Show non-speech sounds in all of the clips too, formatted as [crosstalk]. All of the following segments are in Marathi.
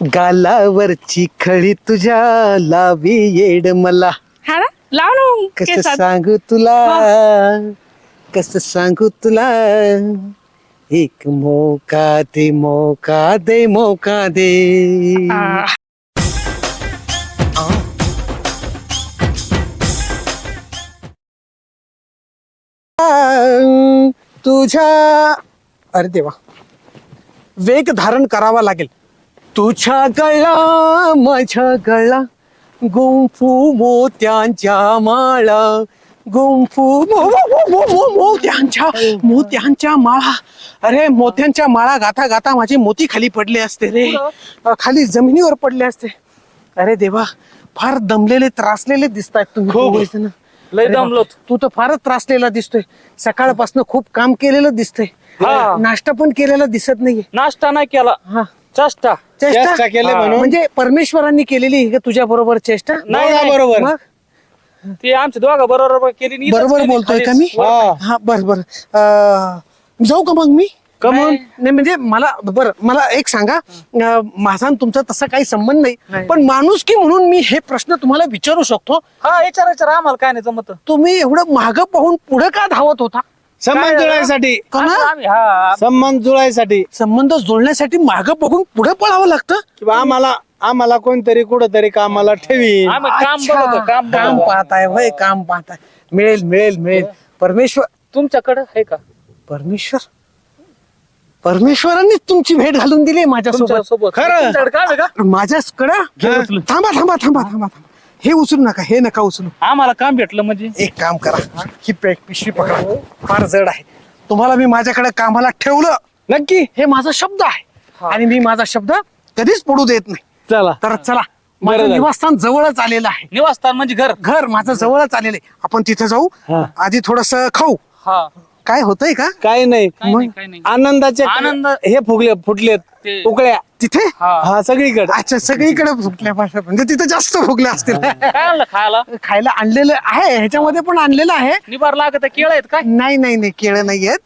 गालावरची खळी तुझ्या लावी येड मला. हा ना? लाव ना मग कस केसात. सांगू तुला? कस सांगू तुला? एक मोका दे मोका दे मोका दे. आ, तुझ्या अरे देवा. वेग धारण करावा लागेल. तुझ्या गळा माझ्या गळा गुंफू मोत्यांच्या माळा गुंफू मो- मो- मो- मो- मो- मोत्यांच्या मोत्यांच्या माळा. अरे मोत्यांच्या माळा गाता गाता माझे मोती खाली पडले असते रे. अ, खाली जमिनीवर पडले असते. अरे देवा फार दमलेले त्रासलेले दिसत आहेत तुम्ही खूप. लय अरे बाप, दमलोत. तू तर फारच त्रासलेला दिसतोय. सकाळपासून खूप काम केलेलं दिसतंय. हा. नाश्ता पण केलेला दिसत नाहीये. नाश्ता नाही केला. हा. चष्टा. चेष्टा केली हा. म्हणून? म्हणजे परमेश्वरांनी केलेली आहे का तुझ्या बरोबर चेष्टा नाही. बरोबर मग? ते आमच्या दोघा बरोबर केली आणि इथंच बरोबर केली बोलतोय का खालीच. मी हा. हा बर बर अं, जाऊ का मग मी कमून? नाही म्हणजे मला बर मला एक सांगा अं, माझा आणि तुमचा तसा काही संबंध नाही नाही. पण माणूस की म्हणून मी हे प्रश्न तुम्हाला विचारू शकतो हा विचार विचार आम्हाला काय नाही जमत तुम्ही एवढं माग पाहून पुढे का धावत होता संबंध जुळायसाठी? आम्ही हा संबंध जुळायसाठी. संबंध जोडण्यासाठी माग बघून पुढे पळावं लागतं? किंवा आम्हाला आम्हाला कोणतरी कुठंतरी कामाला ठेवी आम्ही काम अच्छा. बघतो काम काम बघतो. पाहताय होय काम पाहताय. मिळेल मिळेल मिळेल. परमेश्वर तुमच्याकडे आहे का? परमेश्वर? परमेश्वरांनी तुमची भेट घालून दिली माझ्यासोबत. तुमच्यासोबत. खरं? तुमच्याकडे काम आहे का? माझ्याकडं. थांबा थांबा थांबा थांबा थांबा. हे उचलू नका हे नका उचलू. आम्हाला काम भेटलं म्हणजे? एक काम करा ही पिशवी पकडा. फार जड आहे. तुम्हाला मी माझ्याकडे कामाला ठेवलं. नक्की. हे माझा शब्द आहे. आणि मी माझा शब्द कधीच पडू देत नाही. चला. तर चला माझं झालं. निवासस्थान जवळच आलेलं आहे. निवासस्थान म्हणजे घर. घर माझं जवळच आलेलं आहे. आपण तिथे जाऊ. हा. आधी थोडस खाऊ. हा. काय होतंय का? नाही. नाही काही नाही. आनंदाचे आनंद- हे फुगले फुटलेत. ते- उकळ्या. तिथे? हा. हा सगळीकडे. अच्छा सगळीकडे फुकल्या भाषा म्हणजे तिथे जास्त फुकल्या असतील. [laughs] काय आणलं खायला? खायला आणलेलं आहे ह्याच्यामध्ये पण आणलेलं आहे. निबार लागत केळ आहेत काय? नाही नाही नाही केळं नाहीयेत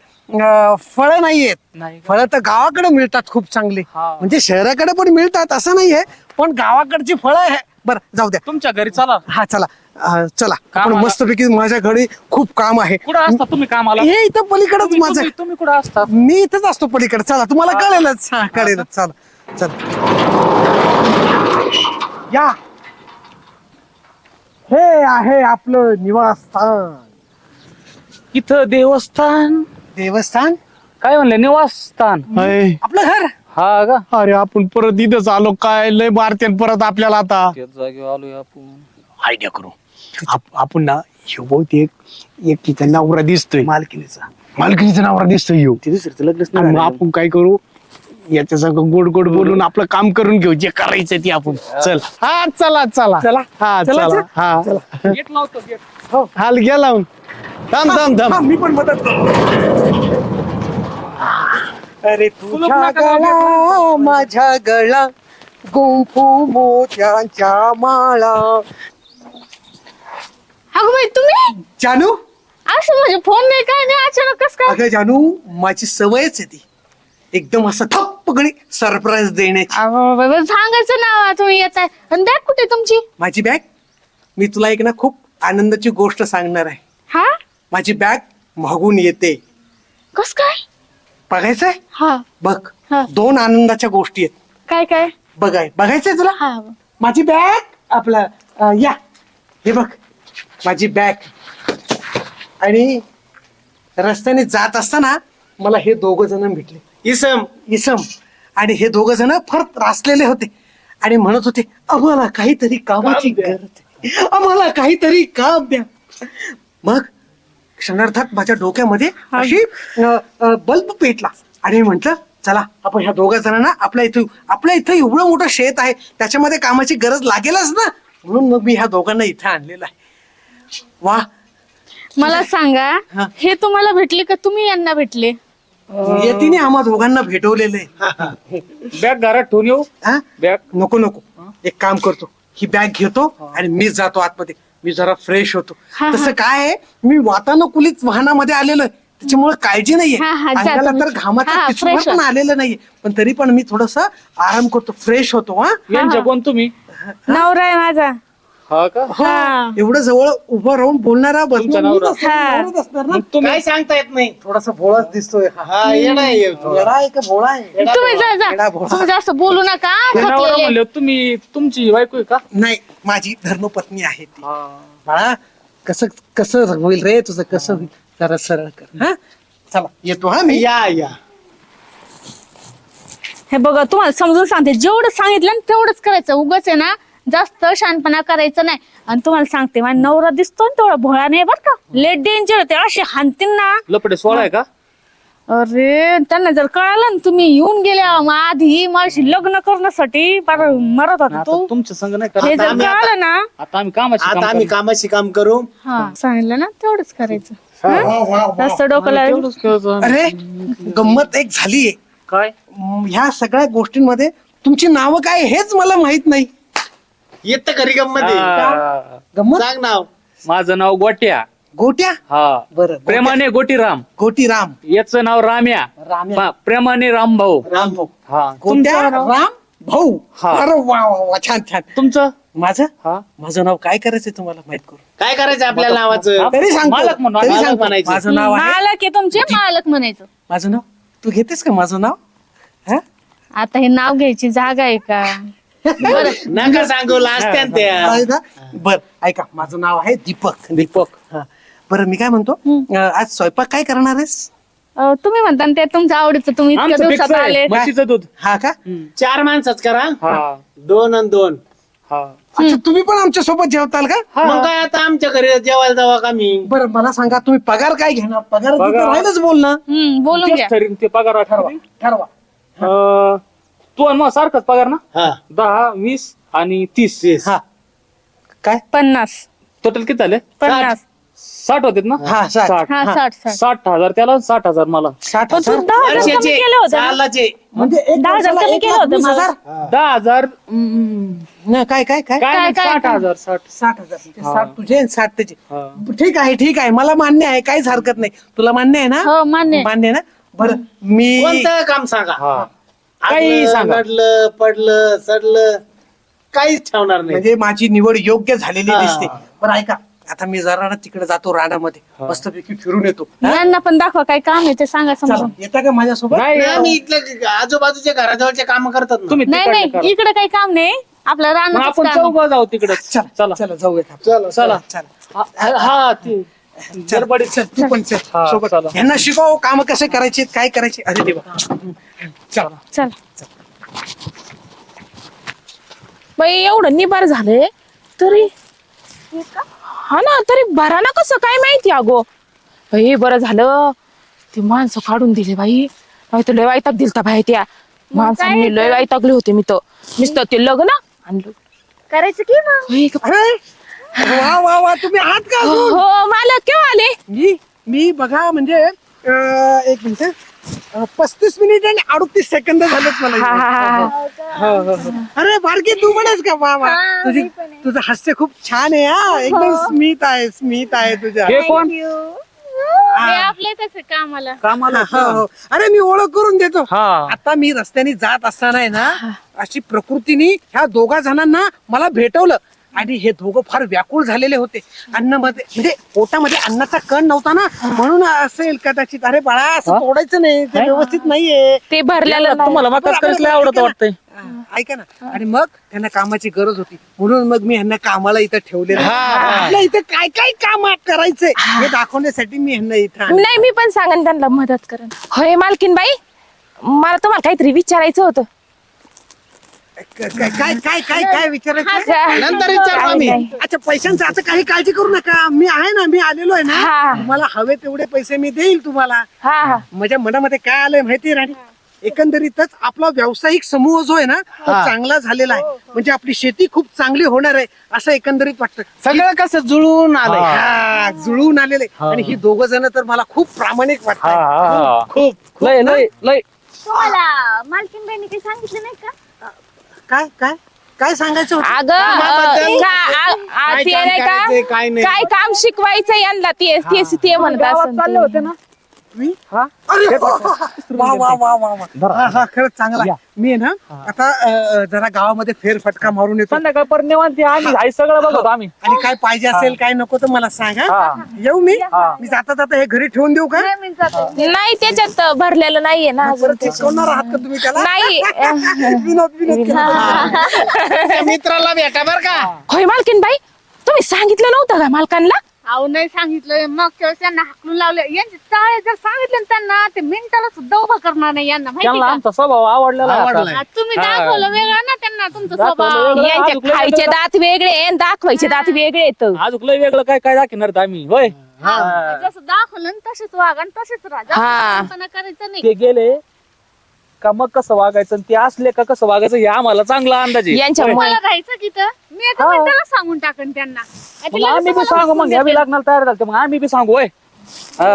फळं नाहीयेत नाही का? फळं तर गावाकडे मिळतात खूप चांगली. हा. म्हणजे शहराकडे पण मिळतात असं नाहीये. पण गावाकडची फळं आहे. बरं जाऊ द्या. तुमच्या घरी चला. हा चला. अं, चला. आपण कामाला. मस्तपैकी माझ्या घरी खूप काम आहे. कुठं असता तुम्ही कामाला? हे इथं पलीकडेच तुम्ही- माझं. तुम्ही- तुम्ही कुठं असता? मी इथंच असतो पलीकडे. चला तुम्हाला कळेलच. हा कळेलच. चला. चला. या. हे आहे आपलं निवासस्थान. इथं देवस्थान. देवस्थान? काय म्हणले? निवासस्थान. अय, आपलं घर? हा का? अरे आपण परत इथंच आलो काय? लय मारते परत आपल्याला आता. त्याच जागेवर आलोय आपण. आयडिया करू. आप- आपण ना ह्यो बहुतेक एक तिचा नवरा दिसतोय. मालकीनीचा. मालकीचा नवरा दिसतोय ह्यो तिथे दुसरीचं लग्नच आणि नाही मग झालेलं. आपण काय करू? याच्या संग गोड गोड बोलून आपलं काम करून घेऊ जे करायचं ते आपण. चल. हा चला चला. चला. हा चला. हा. गेट लावतो गेट. हाल गेला थांब थांब हा, थांब मी पण मदत करतो. अरे तुझ्या गळा माझ्या गळा गुंफू मोत्यांच्या माळा. अगं बाई तुम्ही? जानू? असं म्हणजे फोन नाही काय नाही अचानक कस काय? अगं जानू माझी सवयच आहे ती. एकदम असं थप्पकणी सरप्राईज देण्याची. बाई, सांगायचं ना तुम्ही येत आहे आणि बॅग कुठे तुमची? माझी बॅग? मी तुला एक ना खूप आनंदाची गोष्ट सांगणार आहे. हा? माझी बॅग मागून येते. कस काय? बघायचंय? हा. बघ. हा. दोन आनंदाच्या गोष्टी आहेत. काय काय? बघाय. बघायचंय तुला? हा. माझी बॅग आपला अं, या. हे बघ. माझी बॅग. आणि रस्त्याने जात असताना मला हे दोघ जण भेटले. इसम. इसम. आणि हे दोघ जण फार त्रासलेले होते. आणि म्हणत होते आम्हाला काहीतरी कामाची गरज आहे. आम्हाला काहीतरी काम द्या मग क्षणार्थात माझ्या डोक्यामध्ये अशी अं, अं, बल्ब पेटला. आणि म्हंटल चला आपण ह्या दोघा जणांना आपल्या इथं आपल्या इथं एवढं मोठं शेत आहे त्याच्यामध्ये कामाची गरज लागेलच ना? म्हणून मग मी ह्या दोघांना इथं आणलेलं आहे. वा. मला सांगा हा. हे तुम्हाला भेटले का? तुम्ही यांना भेटले? यतीने आम्हा दोघांना भेटवलेलं आहे. [laughs] बॅग घरात ठेवून येऊ. हा? बॅग. नको नको. एक काम करतो. ही बॅग घेतो आणि मी जातो आतमध्ये. मी जरा फ्रेश होतो. [laughs] हा, हा. तसं काय आहे? मी वातानुकूलित वाहनामध्ये आलेलो आहे. त्याच्यामुळे काळजी नाहीये. हा, हा, जा अंगाला तर. घामाचा हा, fresh पण आलेलं नाहीये. पण तरी पण मी थोडस आराम करतो. फ्रेश होतो हा. यांच्या कोण तुम्ही. नवरा आहे माझा. हा का? हो, एवढं जवळ उभं राहून बोलणारा तुमचा बसणार नवरा. मीच असणार, नवराच असणार ना. मग तुम्ही काय सांगता येत नाही. थोडासा भोळाच दिसतोय. हा. हा येणं आहे थोडं. येडा आहे का भोळा आहे? तुम्ही जा येडा जा भोळा. तुम्ही जास्त बोलू नका ते नवरा थकलेले म्हणले तुम्ही तुमची बायको आहे का? नाही माझी धर्मपत्नी आहे ती. बाळा कसं कसं होईल रे? तुझं कसं होईल? जरा सरळ कर. हा? चला येतो हा मी. या या. हे बघा तुम्हाला समजून सांगते. जेवढं सांगितलं ना तेवढंच करायचं. उगाच आहे ना जास्त शानपणा करायचं नाही. आणि तुम्हाला सांगते माझा नवरा दिसतो ना तेवढा भोळा नाही बरं का. लेट डेंजर होते. असे हानतील ना. लपडे सोळा आहे का? अरे त्यांना जर कळालं ना तुम्ही येऊन गेल्या. मग आधी माझी लग्न करण्यासाठी मरत होता आता तू. तुमच्या संग नाही हे जर आम्ही आता- कळालं ना. आता आम्ही कामाची आता काम आम्ही. कामाशी काम करू. हा सांगितलं ना तेवढंच करायचं. हं? जास्त डोकं लावायचं. अरे गंमत एक झालीये. काय? म, ह्या सगळ्या गोष्टींमध्ये तुमची नावं काय हेच मला माहीत नाही. येत घरी गंमत? आहे. हा. गंमत? सांग नाव. माझं नाव गोट्या. गोट्या? हा. बरं प्रेमाने गोटीराम. गोटी राम याचं नाव राम्या. राम्या. पा- प्रेमाने रामभाऊ राम भाऊ. हा. गोट्या राम भाऊ. हा. अरे वा वा वा छान छान. तुमचं? माझं? हा. माझं नाव काय करायचंय तुम्हाला माहीत करू? काय करायचं आपल्या नावाचं? तरी सांगतो. मालक म्हणू, तरी मालक सांगतो. म्हणायचं. माझं नाव आहे मालक आहे तुमचे मालक म्हणायचं. माझं नाव? तू घेतेस का माझं नाव? हा? आता हे नाव घ्यायची जागा आहे का? [laughs] नका सांगू लास्ट त्या आहे. ना? बर ऐका माझं नाव आहे दीपक. दीपक. हा. बरं मी काय म्हणतो? अं, आज स्वयंपाक काय करणार आहेस? अं, तुम्ही म्हणता ना ते तुमचं आवडीचं तुम्ही इतक्या आमचं दिवसात फिक्स आले. आहे म्हशीचं दूध. हा का? चार माणसाच करा. हा. दोन आणि दोन. हा. अच्छा तुम्ही पण आमच्यासोबत जेवताल का? मग काय आता आमच्या घरी जेवायला जावा का मी? बरं मला सांगा तुम्ही पगार काय घेणार? पगार पगार? राहिलंच बोल ना हम्म बोलून तेच ते पगार ठरवा. ठरवा. अं, तू आणि मग सारखंच पगार ना? हा. दहा वीस आणि तीस. हा. काय? पन्नास. टोटल किती झाले? पन्नास. साठ होते ना? हा, साठ. हा. साठ साठ. साठ हजार त्याला साठ हजार मला. साठ पण तू हजार? दहा हजार कमी वर्षाचे केलं होतं ना? सालाचे म्हणजे एक दहा हजार वर्षाला कमी एक केलं लाख होतं वीस मला. हजार? दहा हजार. हम्म, नाही, काय काय काय? काय नाही, काय- साठ? हजार साठ. साठ हजार. म्हणजे साठ तुझे आणि साठ त्याचे. हा. ठीक आहे ठीक आहे. मला मान्य आहे काहीच हरकत नाही. तुला मान्य आहे ना? हो मान्य आहे. मान्य आहे ना? बरं मी कोणतं काम सांगा? हा. काही सांगा. पडलं सडलं काहीच ठेवणार नाही. म्हणजे माझी निवड योग्य झालेली हा. दिसते. बरं ऐका आता मी जरा ना तिकडे जातो रानामध्ये. मस्तपैकी फिरून येतो. यांना पण दाखवा काय काम आहे ते सांगा चला समजून. येता का माझ्यासोबत? नाही नाही, आम्ही इथल्या आजूबाजूच्या घराजवळचे काम करतात ना. तुम्ही नाही तिकडनं करा. नाही इकडे काही काम नाही. आपलं मग आपण चौघ जाऊ तिकडे. चला चला. चला जाऊया चला चला. चला. हा- हा ते चल. तू पण चल. हा, सोबत. चला. यांना शिकव काम कसे करायचे काय करायचे? अरे देवा. चला. चल. बाई एवढं निबार झालंय तरी हा ना तरी भरा ना कसं काय माहिती अगो. बाई बरं झालं. ती माणसं काढून दिली बाई. बाई तर लय वाईटाक दिलता बाई त्या. माणसांनी लय वाईटाकले होते मी तर. नुसतं ते लग्न आणलं करायचं की मग? अरे वा वा वा तुम्ही आहात का अजून? हो मला केव्हा आले? मी मी बघा म्हणजे अं, एक मिनिट. पस्तीस मिनिट आणि अडतीस सेकंद झालेत मला हा. हा, हा. हो, हो, हो. अरे बारकी तू पण आहेस का? वा वा. तुझी तुझं हास्य खूप छान आहे हा. एकदम स्मित आहे स्मित आहे तुझ्या. हे कोण? कामाला. कामाला. हो, हो. अरे मी ओळख करून देतो. हा. आता मी रस्त्याने जात असताना आहे ना अशी प्रकृतीने ह्या दोघा जणांना मला भेटवलं. आणि हे दोघं फार व्याकुळ झालेले होते. अन्नामध्ये म्हणजे पोटामध्ये अन्नाचा कण नव्हता ना? म्हणून असेल कदाचित अरे बाळा असं तोडायचं नाही ते व्यवस्थित नाहीये. ते भरलेलं नाही. तुम्हाला मकाच करायचं लय आवडत वाटतंय? हा, ऐका ना. आणि मग त्यांना कामाची गरज होती. म्हणून मग मी ह्यांना कामाला इथं ठेवले आपल्या इथं काय काय काम करायचंय? हे. दाखवण्यासाठी मी ह्यांना इथं आणलं. नाही मी पण सांगन त्यांना मदत करेन. होय मालकीन बाई मला तुम्हाला काहीतरी विचारायचं होतं. काय काय काय काय काय विचारायचं? हा. नंतर विचारू काय आम्ही. अच्छा पैशांचं आता काही काळजी करू नका. मी आहे ना मी आलेलो आहे ना. हा. तुम्हाला हवे तेवढे पैसे मी देईल तुम्हाला. हा हा. माझ्या मनामध्ये काय आलंय माहिती राणी? एकंदरीतच आपला व्यावसायिक समूह जो आहे ना तो चांगला झालेला आहे. म्हणजे आपली शेती खूप चांगली होणार आहे असं एकंदरीत वाटतं. सगळं कसं जुळून आलंय. हा, जुळून आलेले आणि ही दोघ जण तर मला खूप प्रामाणिक वाटतात हा खूप खूप लय? लय लय. मालकीन बाईने काही सांगितलं नाही का? काय काय काय सांगायचं होतं? अगं कामाबद्दल काय काम करायचंय, काय नाही. काय काम शिकवायचं यांना? ते ते ते म्हणत असन ते. होते ना? तुम्ही हा? अरे वा वा वा वा वा हा हा खरंच चांगला आहे. मी आहे ना आता अ, जरा गावामध्ये फेरफटका मारून येतो. संध्याकाळपर्यंत निवांत. आम्ही. आहे सगळं बघतो आम्ही. आणि काय पाहिजे असेल काय नको तर मला सांग हा. येऊ मी? मी जाता जाता हे घरी ठेवून देऊ का? नाही, मी जाते. नाही त्याच्यात भरलेलं नाहीये ना अजून परत आहात का तुम्ही त्याला? नाही. [laughs] विनोद विनोद केला. त्या मित्राला भेटा बर का. होय मालकीन बाई तुम्ही सांगितलं नव्हतं का मालकांना? अहो नाही सांगितलं. मग तेव्हा त्यांना हाकलून लावले. यांचे चाळे जर सांगितले ना त्यांना ते मिनिटाला सुद्धा उभं करणार नाही यांना माहिती त्यांना का? आमचा स्वभाव आवडलेला आता. आ, तुम्ही दाखवलं वेगळं ना त्यांना तुमचा दाखवलं स्वभाव. वेगळं. यांचे लय खायचे वेगळं- दात वेगळे आणि दाखवायचे दात वेगळे येत अजून लय वेगळं काय काय दाखवणार आहेत आम्ही? होय? हा, जसं दाखवलं ना तसंच वागा आणि तसंच राहा. हा. शहाणपणा करायचं नाही. ते गेले. का मग कसं वागायचं? आणि ते असले का कसं वागायचं? हे आम्हाला चांगला अंदाज आहे. यांच्यामुळे मला राहायचं की तर मी मिनिटाला सांगून टाकन त्यांना. आम्ही बी मला सांगू मग उचलून देतील. लग्नाला तयार झालं मग आम्ही बी सांगू होय. हा.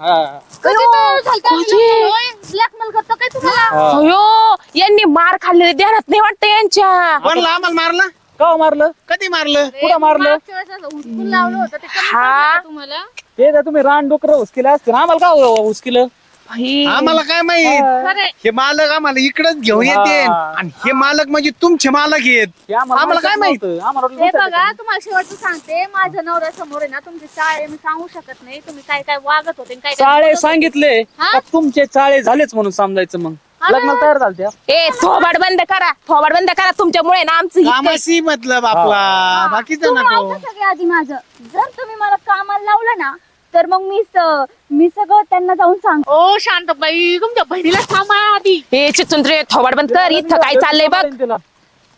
हा. कधी तर झालतं होय, blackmail करतो काय तुम्हाला? अयो यांनी मार खाल्लेले ध्यानात नाही वाटत यांच्या. कोणला आम्हाला मारलं? का मारलं? कधी मारलं? कुठं मारलं? मागच्या वेळेस असं हुसकून लावलं होतं ते कमी हा. पडलं का तुम्हाला. ते तुम्ही रान डोकर उचकिलं असतील आम्हाला का उचकिलं आम्हाला काय माहीत? हे. मालक आम्हाला इकडेच घेऊन येते हा. आणि हे मालक म्हणजे तुमचे मालक आहेत. हे आम्हाला काय माहीत? हे बघा तुम्हाला शेवटचं सांगते. माझ्या नवऱ्या समोर आहे ना तुमचे चाळे मी सांगू शकत नाही. तुम्ही काय काय वागत होते आणि काय काय चाळे बोलत होते. सांगितले हा? का तुमचे चाळे झालेच म्हणून समजायचं मग? अरे. लग्नाला तयार झालत्या? ए थोबाड बंद करा. थोबाड बंद करा. तुमच्यामुळे ना आमचं इतकं- कामाशी मतलब आपला. बाकीचं नको. ऐका सगळे आधी माझं. जर तुम्ही मला कामाला लावलं ना तर मग मी स- मी सगळं त्यांना जाऊन सांग ओ शांतबाई तुमच्या बहिणीला सांभाळा आधी. ए चिचुंद्रे थोबाड बंद कर इथं काय चाललंय बघ. तिला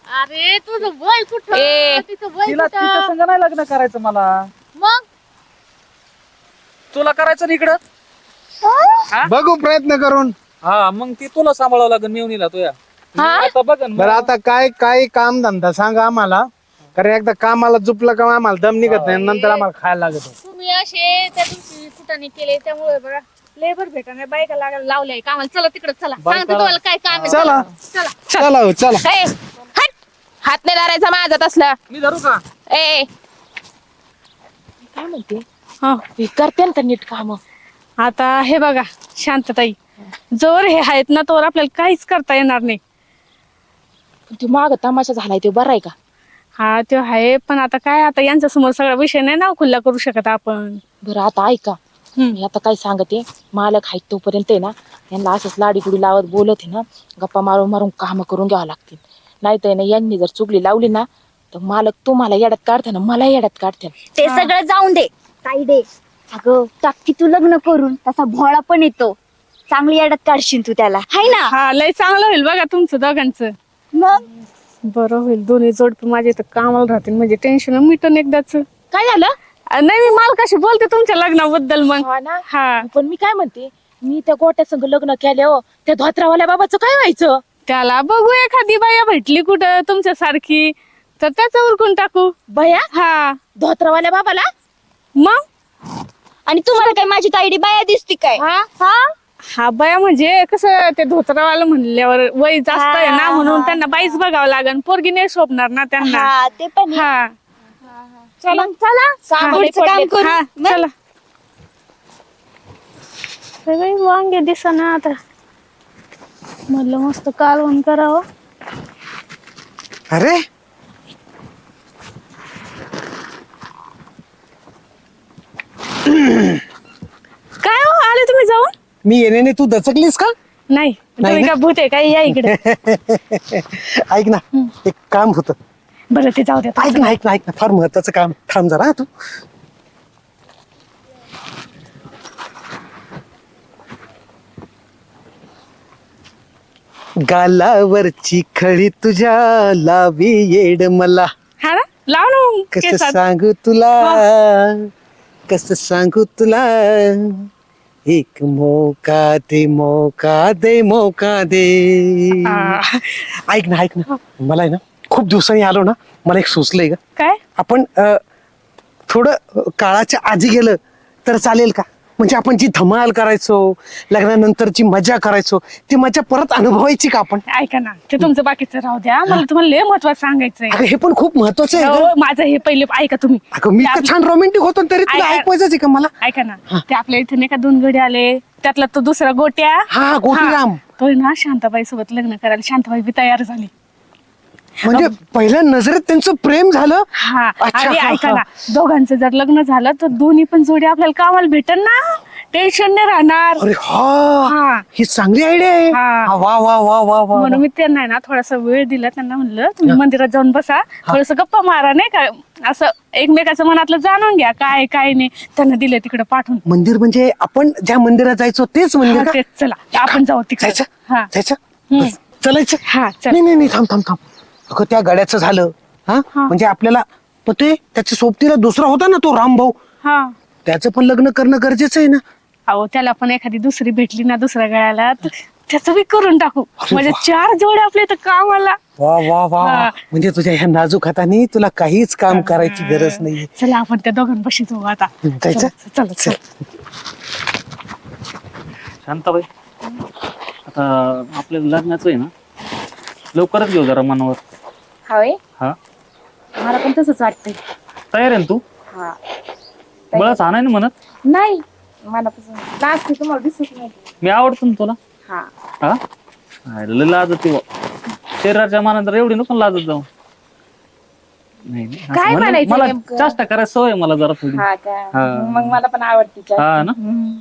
अरे तुझं वय कुठं? ए. तिचं वय तिला तिच्या कुठं संग नाही लग्न करायचं मला. मग? तुला करायचं ना इकडं? बघू प्रयत्न करून. हा मग ती तुला सांभाळावं लागेल मेवणीला तुया. हा? आता बघ. बरं आता काय काय काम धंदा सांगा आम्हाला. कारण एकदा कामाला जुपलं का आम्हाला दम निघत नाही नंतर आम्हाला खायला लागत तुम्ही असे त्या दिवशी कुठाने केले त्यामुळे बघा लेबर भेटा नाही बायका लागायला लावले कामाला चला तिकडे चला. सांगते तुम्हाला काय काम आहे. चला. चला. चला हो, चला. ए, हट. हात नाही धरायचा माझा तसला. मी धरू का? ए काय म्हणते? हे. करते ना नीट काम. आता हे बघा शांतताई. जोर हे आहेत ना तोवर आपल्याला काहीच करता येणार नाही. तू माग तमाशा झालाय ते बरं आहे का? हा ते आहे पण आता काय आता यांच्या समोर सगळा विषय नाही ना खुल्ला करू शकत आपण. बरं आता ऐका. मी आता काय सांगते मालक आहेत तोपर्यंत आहे ना यांना असंच लाडी गुडी लावत बोलत आहे ना गप्पा मारून मारून काम करून घ्यावं लागतील. नाही तर ना यांनी जर चुगली लावली ना तर मालक तुम्हाला येड्यात काढते ना मला येड्यात काढते. ते सगळं जाऊन दे. ताई दे. अगं टाकी तू लग्न करून तसा भोळा पण येतो. चांगली अडत काढशील तू त्याला. हाय ना? हा लय चांगलं होईल बघा तुमचं दोघांचं. मग? बरं होईल. दोन्ही जोडपे माझे इथं कामाला राहतील. म्हणजे टेन्शन मिटन एकदाच. काय झालं? नाही मी मालकाशी बोलते तुमच्या लग्नाबद्दल मग? हा ना. हा. पण मी काय म्हणते मी त्या गोट्या संग लग्न केले हो त्या धोत्रावाल्या बाबाचं काय व्हायचं? त्याला बघू एखादी बाया भेटली कुठं तुमच्या सारखी तर त्याचं उरकून टाकू. भया हा. धोत्रावाल्या बाबाला? मग? आणि तुम्हाला काय माझी ताईडी बाया दिसती काय? हा? हा? हा बाया म्हणजे कसं ते धोत्रावाला म्हणल्यावर वय जास्त आहे ना म्हणून त्यांना बाईच बघावं लागेल पोरगी नाही शोभणार ना त्यांना. हा ते पण आहे. हा. चला. चला पुढचं काम. करू. हा चला. सगळे वांगे दिसना आता. म्हणलं मस्त कालवण करावं. अरे! काय हो आले तुम्ही जाऊन? मी येण्याने तू दचकलीस का? नाही. तुम्ही ना? भूत आहे? काय या इकडे. [laughs] ऐक ना. एक काम होतं. बरं ते जाऊ द्या ऐक ना ऐक ना ऐक ना. फार महत्वाचं काम. थांब जरा हा तू. गालावरची खळी तुझ्या लावी येड मला. हा ना? लाव ना मग कस केसात. सांगू तुला? कस सांगू तुला? एक मौका दे मौका दे मौका दे. हा. ऐक ना ऐक ना. मला आहे ना खूप दिवसांनी आलो ना मला एक सुचलंय का काय? आपण अ, थोडं काळाच्या आधी गेलं तर चालेल का? म्हणजे आपण जी धमाल करायचो लग्नानंतरची मजा करायचो ती मजा परत अनुभवायची का आपण? ऐका ना ते तुमचं बाकीचं राहू द्या. मला तुम्हाला लय महत्वाचं सांगायचंय. हे पण खूप महत्वाचं आहे हो. माझं हे पहिले ऐका तुम्ही. अगं मी ते तर आपलं- छान रोमॅन्टिक होतो तरी तुला ऐका. ऐकवायचंच आहे का मला? ऐका ना ते आपल्या इथे नाही का दोन गडी आले? त्यातला तो दुसरा गोट्या. हा गोटीराम हा, तो आहे ना शांताबाई सोबत लग्न करायला. शांताबाई बी तयार झाली. म्हणजे पहिल्या नजरेत त्यांचं प्रेम झालं? हा. अच्छा, आणि हा, ऐका हा. ना. दोघांचं जर लग्न झालं तर दोन्ही पण जोडी आपल्याला कामाला भेटल ना? टेन्शन नाही राहणार. अरे हा. हा. ही चांगली आयडिया आहे. हा. हा, वा वा वा वा वा म्हणून मी त्यांना आहे ना थोडासा वेळ दिला त्यांना म्हणलं तुम्ही मंदिरात जाऊन बसा. थोडस गप्पा मारा नाही का? असं एकमेकाचं मनातलं जाणून घ्या काय काय नाही. त्यांना दिलं तिकडे पाठवून. मंदिर म्हणजे आपण ज्या मंदिरात जायचो तेच मंदिर हा, का? तेच. चला आपण जाऊ तिकडे. जायचं? हा. जायचं? चलायचं? हा चल. नाही नाही नाही थांब थांब थांब. अगं त्या गाड्याचं झालं. हा? हा. म्हणजे आपल्याला पण ते त्याच्या सोबतीला दुसरा होता ना तो राम भाऊ? हा. त्याचं पण लग्न करणं गरजेचं आहे ना. अहो त्याला पण एखादी दुसरी भेटली ना दुसऱ्या गळ्याला तर त्याचं बी करून टाकू. अरे म्हणजे वा. चार जोड्या आपल्या इथं कामाला. वा वा वा. हा. म्हणजे तुझ्या ह्या नाजूक हाताने तुला काहीच काम करायची गरज नाहीये चला आपण त्या दोघांपाशी जाऊ आता. जायचं? चला चला चला. शांताबाई आता आपल्या लग्नाचं आहे ना लवकरच घेऊ जरा मनावर. होय? हा. मला पण तसंच वाटतंय. तयार आहे ना तू? हा. बळच आणाय ना म्हणत? नाही मनापासून. लास्ट तुम्हाला दिसत नाही. मी आवडतो ना तुला. हा. हा? लय लाजत शरीराच्या मानांतर एवढी नको लाजत जाऊ. नाही नाही, असं काय म्हणायचं मला नेमकं? चाष्टा करायची सवय आहे मला जरा थोडी. हा का? हा. मग मला पण आवडते चहा. हा ना? हम्म.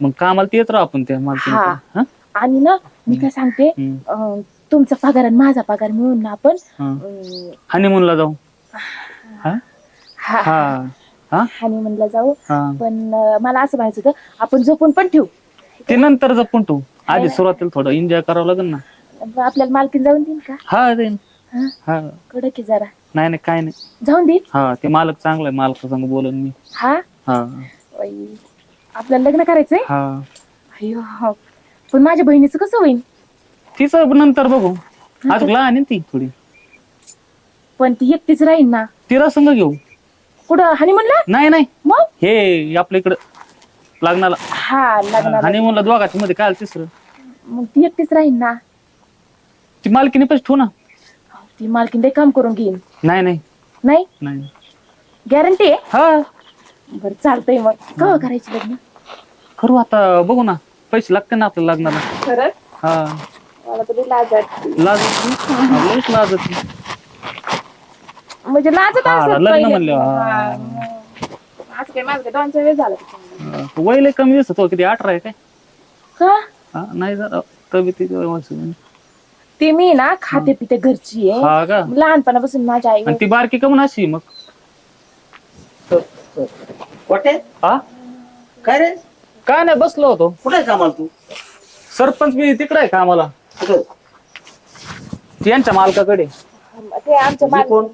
मग कामाला तेच राहू आपण त्या हा. आणि ना मी काय सांगते हम्म. अं, तुमचा पगार आणि माझा पगार मिळून ना आपण अं, हनीमूनला जाऊ. हा. हा? हा. हा. जाऊ. हा. पण अं, मला असं म्हणायचं होतं आपण झोपून पण ठेवू. ते नंतर जपून तू आधी सुरुवातीला थोडं एन्जॉय करावं लागेल ना. आपल्याला मालकीन जाऊन देईन का? हा देईन. हा? हा. कडक की जरा? नाही नाही काय नाही. जाऊन देईन? हा ते मालक चांगला आहे मालक संग बोलून मी. हा? हा. बाई, आपल्याला लग्न करायचंय? हा. अय्यो हो. पण माझ्या बहिणीचं कसं होईल तिचं नंतर बघू. आज लहान आहे ती थोडी. पण ती एकटीच राहील ना. तिला संग घेऊ. कुठं? हनीमूनला नाही नाही. मग? हे आपल्या इकडं लग्नाला. हा लग्नाला. हनीमूनला दोघांच्या मध्ये काय आलं तिसरं? मग ती एकटीच राहील ना. ती मालकीने पैसे ठेवू ना. ती मालकीन ते काम करून घेईन. नाही नाही. नाही? नाही. गॅरंटी आहे? हा. बरं चालतंय मग. कवा करायची लग्न? करू आता बघू ना. पैसे लागते ना आपल्या लग्नाला. खरंच? हा. मला तरी लाज वाटते लाज लयच लाज होती. म्हणजे लाजत हा, असत लग्न पहिले. म्हणल्यावर, हा. मग. आज काय माझं काय दोन चार वेळ झालं त्याच्यामुळे. अं, वय लय कमी दिसत हो किती अठरा आहे काय? का हा नाही जरा तब्येतीच्या व्यवस्थित. ते मी ना खाते पिते घरची आहे. हा का? लहानपणापासून माझ्या आई आणि ती बारकी कमून अशी मग. वाटे हा? काय रे? काय नाही बसलो होतो. कुठे आहे कामाला तू? सरपंच मी तिकडे आहे कामाला. यांच्या मालकाकडे. ते आमच्या ही कोण?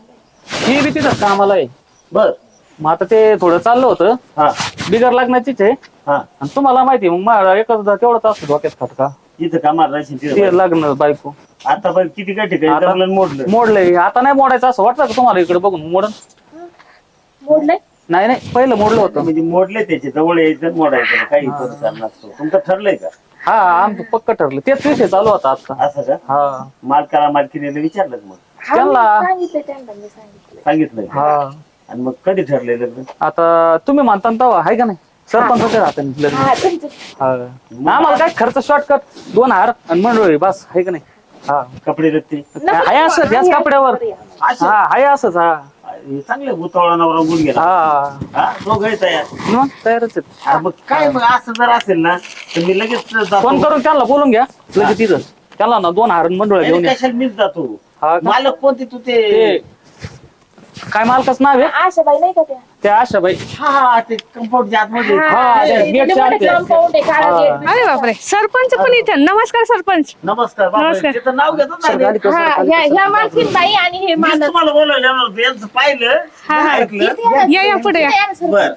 ही बी तिथं कामाला आहे. बर. मग आता ते थोडं चाललं होतं. हा. बिगर लग्नाचीच आहे. हा. आणि तुम्हाला माहिती आहे, मग मला एकच तेवढंच असतं डोक्यात खात का? इथं कामाला ते तिथं? लग्न बायको. आता पण किती काय ठिकाणी आता- जमलं आणि मोडलं. मोडलंय. आता नाही मोडायचं असं वाटतं का तुम्हाला इकडे बघून? मोडन? मोडलंय? नाही नाही. पहिलं मोडलं होतं. म्हणजे मोडले त्याचे जवळ यायचं आणि मोडायचं. काही परिस्थिती नसतो तुमचं ठरलंय का? हा आमचं पक्क ठरलं तेच विषय चालू होता आता असं का हा मालकाला मालकीने विचारलं का मग हा, मी त्यांना- सांगितलं त्यांना मी सांगितलं सांगितलं का? हा आणि मग कधी ठरलंय लग्न आता तुम्ही म्हणता ना तेव्हा आहे का नाही सरपंचाच्या हाताने लग्न हा तुमचं हा. आम्हाला काय खर्च शॉर्टकट दोन हार आणि मंडळी बस आहे का नाही हा कपडे रत्ते आहे असंच याच कपड्यावर असं हा आहे असंच हा हे चांगले भूतवळा नवरा गुण गेला हा. हा दोघंही तयार. मग तयारच आहेत. अरे मग काय मग असं जर असेल ना तर मी लगेच जातो. फोन करून त्यांना बोलून घ्या. लगेच तिथं त्यांना ना दोन हार मंडळ घेऊन नाही, या. कशाला मीच जातो? हा का? मालक कोणते तू ते ते काय मालकाच नाव आहे आशाबाई नाही का त्या त्या आशाबाई हा हा ते कंपाऊंडच्या आतमध्ये हा, त्या ते गेटच्या आहे. compound आहे, काळं हा. gate. अरे बापरे सरपंच पण इथे नमस्कार सरपंच नमस्कार बापरे. नमस्कार. त्याचं नाव घेतो ना सरकारी मी. कसं- हा, ह्या ह्या मालकीन बाई आणि हे मीच मालक तुम्हाला बोलवलं नव्हतं यांचं पाहिलं हा, हा. ऐकलं या या पुढे या बर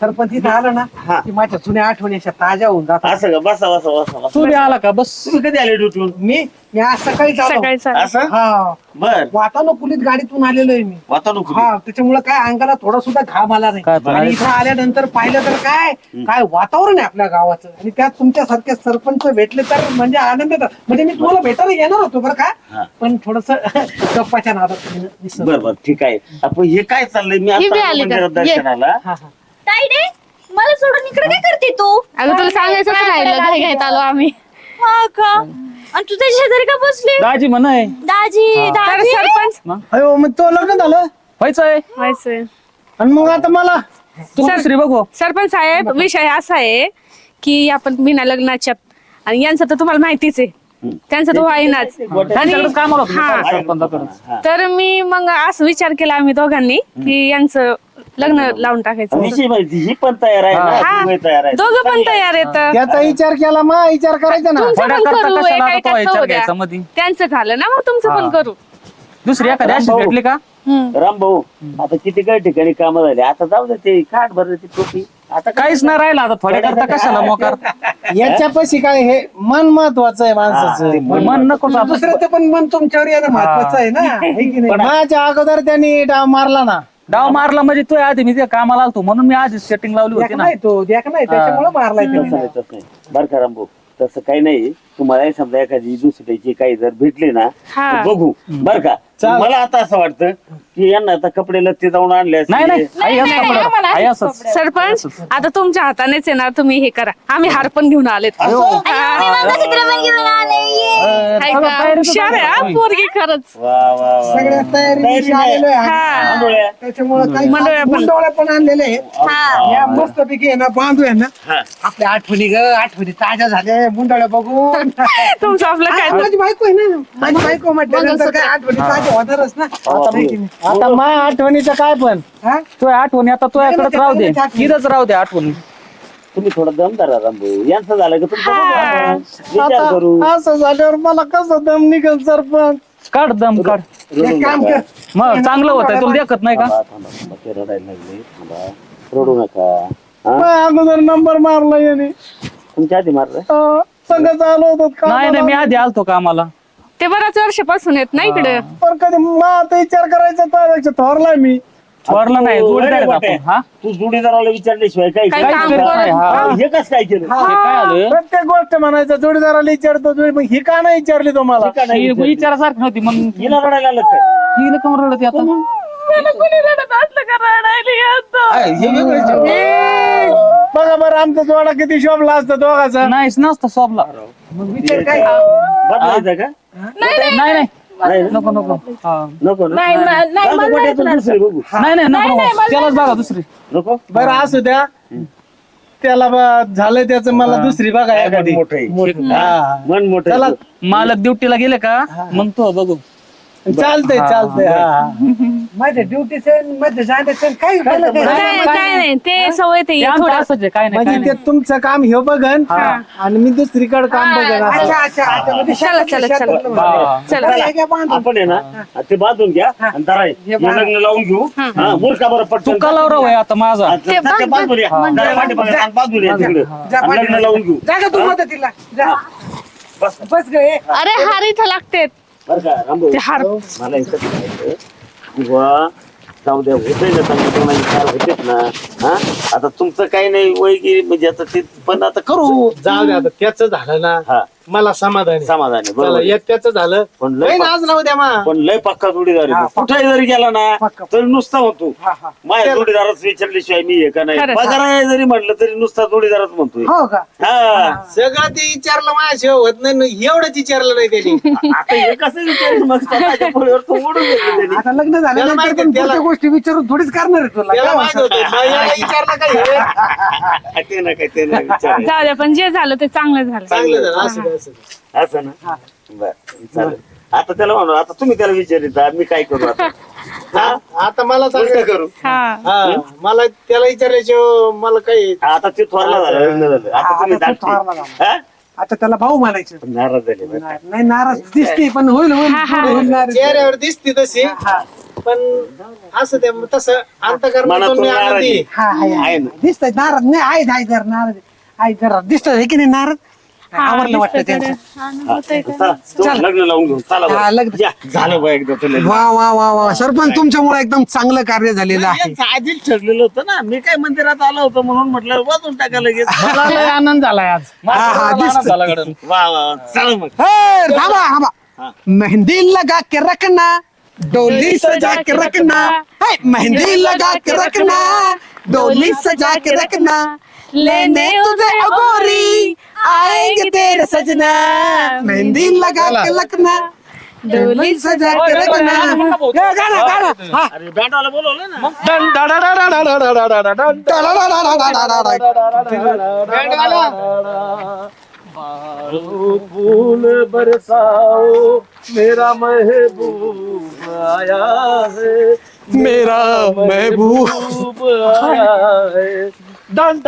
सरपंच इथं आलं ना हा. की माझ्या जुन्या आठवणी अशा ताज्या होऊन जातात. असं का? बसा बसा बसा बसा. तू बी आला का? बस. तुम्ही कधी आले ड्युटीहून मी मी आज सकाळी आलो सकाळी चालेल असं? हा. बर. वातानुकूलित गाडीतून आलेलो आहे मी. वातावरण हा त्याच्यामुळे काय अंगाला थोडा सुद्धा घाम आला नाही. आणि इथं आल्यानंतर पाहिलं तर काय? काय वातावरण आहे आपल्या गावाचं. आणि त्यात तुमच्यासारखे सरपंच भेटले तर म्हणजे आनंद येतो म्हणजे मी तुम्हाला भेटायला येणार होतो बरं हा. का पण थोडस [laughs] गप्पाच्या नादात मी विसरलो. बर बर. ठीक आहे. आपण हे काय चाललंय? मी ही बी आता आली का? मंदिरात ये. दर्शनाला. हा हा. ताईडे मला सोडून इकडे काय करते तू? अगं तुला सांगायचंच राहिलं घाई घाईत आलो आम्ही. हा का? आणि तू त्याच्या शेजारी का बसले? दाजी म्हणाय. दाजी तर दाजी. सरपंच. अयो मग तो लग्न झालं? व्हायचंय. व्हायचंय. आणि मग आता मला? तू सर- दुसरी बघू. सरपंच साहेब विषय असा आहे की आपण बिना लग्नाच्यात आणि यांचं तर तुम्हाला माहितीच आहे. त्यांचं तो होतो मी, हा. हा. तर मी मग असं विचार केला आम्ही दोघांनी की यांचं लग्न लावून टाकायचं. ही पण तयार आहे ना? हा. तुम्ही तयार आहे. दोघं पण तयार आहेत. त्याचा विचार केला मग विचार करायचा ना. तुमचं पण करू कशाला एका तो एकाचं विचार त्यांचं झालं ना मग तुमचं पण करू. दुसरी एखादी अशी. भेटली का? राम भाऊ आता किती काही ठिकाणी कामं झाली? आता जाऊ दे ते काढ भरले ती टोपी. आता काहीच नाही राहिलं आता थोड्या करता कशाला मोकार? याच्यापाशी काय हे मन महत्वाचं आहे हा, ते माणसाचं मन- नको आपण. दुसऱ्याचं पण मन तुमच्यावर येणं महत्वाचं आहे ना. [laughs] है की नाही? माझ्या अगोदर त्यांनी डाव मारला ना. डाव मारला म्हणजे तो आधी मी त्या कामाला आलतो म्हणून मी आधी सेटिंग लावली होती देख ना. नाही तो देख नाही त्याच्यामुळे मारलाय तसं त्याने. नाही तसं नाही बरं का राम भाऊ तसं काही नाही. तुम्हाला समजा एखादी दुसऱ्याची काही जर भेटली ना हा. तर बघू बर का चाल. मला आता असं वाटतं की यांना आता कपडे लत्ते जाऊन आणले. नाही नाही आई असं पडलं. आई असंच. सरपंच आता तुमच्या हातानेच ना तुम्ही हे करा आम्ही हार पण घेऊन आलेत. हाय का? हुशार आहे हा पोरगी खरंच वा वा वा सगळ्या तयारी तयारी नाही. आलेलो आहे हा. आंधळ्या. त्याच्यामुळे काही मंडोळ्या पण. मुंडोळ्या पण आणलेले आहेत हा या मस्त पैकी ना बांधू आहे ना. आपल्या आठवणी ग आठवणी ताज्या झाल्या मुंडोळ्या बघून [laughs] [laughs] तुमचं आपलं काय? माझी बायको आहे ना. माझी बायको म्हटल्यानंतर काय आठवणी ताज्या होणारच ना. है की नाही? आता माय आठवणीचं काय पण? हा? तो आठवणी आता तो याकडेच राहू दे. आठवणी. इथंच राहू दे आठवणी. तुम्ही थोडं राम भाऊ यांचं झालं का तुमचं बघू आपण. विचार करू. आता असं झाल्यावर मला कसं दम निघल सरपंच? काढ दम काढ. एक काम कर. मग चांगलं होतं तुला देखत नाही का? थांबा, थांबा, थांबा. ते रडायला लागले. थांबा. रडू नका. हा? अगोदर नंबर मारला याने. तुमच्या आधी मारलं अं, संघ चालू होत नाही नाही मी आधी आलतो कामाला. ते बऱ्याच वर्षापासून येत ना इकडे. पण कधी मा आता विचार करायचा त्यापेक्षा थोरलाय मी. चोरला नाही जोडीदार आहेत आपण हा? तू जोडीदाराला विचारल्याशिवाय काय काही काय काम? करत हा. हा, हे कसं काय केलं? हे. काय आलं? प्रत्येक गोष्ट म्हणायचं जोडीदाराला विचारतो जोडी- मग ही का नाही विचारली तुम्हाला? हे का नाही ही विचारलं? विचारासारखी नव्हती मग हिला रडायला आलं काय? कमर रडत आता? मला कोणी रडत असलं का रडायला? येतं? बघा बरं आमचा जोडा किती शोभला असता दोघाचा? नाहीच नसतं सॉबला मग विचार काय? बदलायचं का? नाही नाही. नाही ना? नको नको. हा. नको ना? नाही, नाही, नाही, जाऊ दे, मला पण नाही यातून दुसरी बघू. नाही नाही नको नको. त्यालाच बघा दुसरी. नको? बरं असू द्या. त्याला बा- झालंय त्याचं मला दुसरी बघा एखादी. मन मोठं आहे. हा. मन मोठं आहे. चला. मालक ड्युटीला गेले का? मग तो बघू. चालतंय चालतंय हा. माझ्या ड्युटीचं माझ्या जाण्याचं काही झालं नाही काय नाही. ते सवय ते थोडं आहे काय म्हणजे ते तुमचं काम हे बघन आणि मी दुसरीकडे काम बघन असं. अच्छा अच्छा अच्छा म्हणजे चला, चला, चला. शेतातलं नाही. म्हणा. हा. चला. चला, हे घ्या बांधून. आपण आहे ना ते बांधून घ्या आणि हे. लग्न लावून घेऊ. हा मूर्खा बरं तू पटकन कलावराव आहे आता माझा. ते बांधून या. जरा पाठीमागे आणि बांधून या. तिकडे. जा आणि लग्न लावून घेऊ. जा तू मदतीला जा. बस. बस ग हे. अरे हार इथं लागते बरं का रामभाऊ? ते हार मला म्हणायचं किंवा जाऊ द्या होतंय ना चांगलं कोणाची कार होतेच ना. हा? आता तुमचं काही नाही वय की म्हणजे आता ते पण आता करू. जाऊ द्या आता त्याच झालं ना. हा. मला समाधान आहे. समाधानी चला बरोबर आहे. एक त्याच झालं पण लय नाही ना, आज नव्हत्या मा पण लय पक्का जोडीदार हा, आहे तो. कुठेही जरी गेला ना पक्का. तरी नुसता म्हणतो हा, हा. माझ्या जोडीदारच विचारल्याशिवाय मी आहे का नाही खरंच. पगार जरी म्हटलं तरी नुसता जोडीदारच म्हणतोय हो का हा सगळं ते विचारलं माझ्याशिवाय होत नाही ना, एवढंच विचारलं नाही त्यांनी आता हे कसं विचारेल मग स्वतःच्या पोळीवर तो ओढून घेतो त्यांनी. आता लग्न त्याला झाल्यानंतर माहिती पण त्याला- पुढच्या गोष्टी विचारून थोडीच करणार आहे तुला त्याला काय माहीत वाटतं? होतं मग याला विचारलं काय हे? [laughs] ते ना काय ते ना विचारायचं. जाऊ द्या पण जे झालं ते चांगलं झालं चांगलं झालं असं द्या, असं ना? बर चालेल. आता त्याला म्हणू आता तुम्ही त्याला विचारित मी काय करू आता? हा? आता मला उलट सांगा करू. हा. हा मला त्याला विचारायचे मला काही आता ते थोरला झालं लग्न झालं. आता तुम्ही आता तो धाकटे. थोरला झाला. हा? आता त्याला भाऊ म्हणायचं. नाराज झाले बरं. नाही नाराज दिसते पण होईल होईल पुढे होईल नाराज. चेहऱ्यावर दिसते तशी. पण असं ते तसं अंतकरणातून मनातून मी आनंदी नाराजी. आहे. हा आहे, आहे आहे ना. दिसतंय नारद नाही आहे आहे जरा नारद आहे. जरा दिसतंय की नाही नारद आवडलं वाटतं त्यांचं? चला, लग्न लावून घेऊन चला बरं. हा, लग्न. या, झालं बा एकदा तुला वा वा वा वा सरपंच तुमच्यामुळे एकदम चांगलं कार्य झालेलं आहे. आधीच ठरलेलं होतं ना. मी काय मंदिरात आलो होतो म्हणून म्हटलं वाजून टाका लगेच. मला लय आनंद झालाय आज. हा हा दिसत झाला गड्या. वा वा वा. चला मग. थांबा थांबा. मेहंदी लगा के रखना डोली सजा के रखना. है, मेहंदी लगा के रखना डोली सजा के रखना. लेने तुझे ओ गोरी आएँगे तेरे सजना मेहंदी लगा के रखना डोली सजा के रखना गा- गाणं गाणं हा. अरे बँडवाला बोलवलं ना डन डा डा डा डा डा डा डा डा डा डा. फूल बरसाओ मेरा महबूब आया है मेरा महबूब महबूब आया है डान्स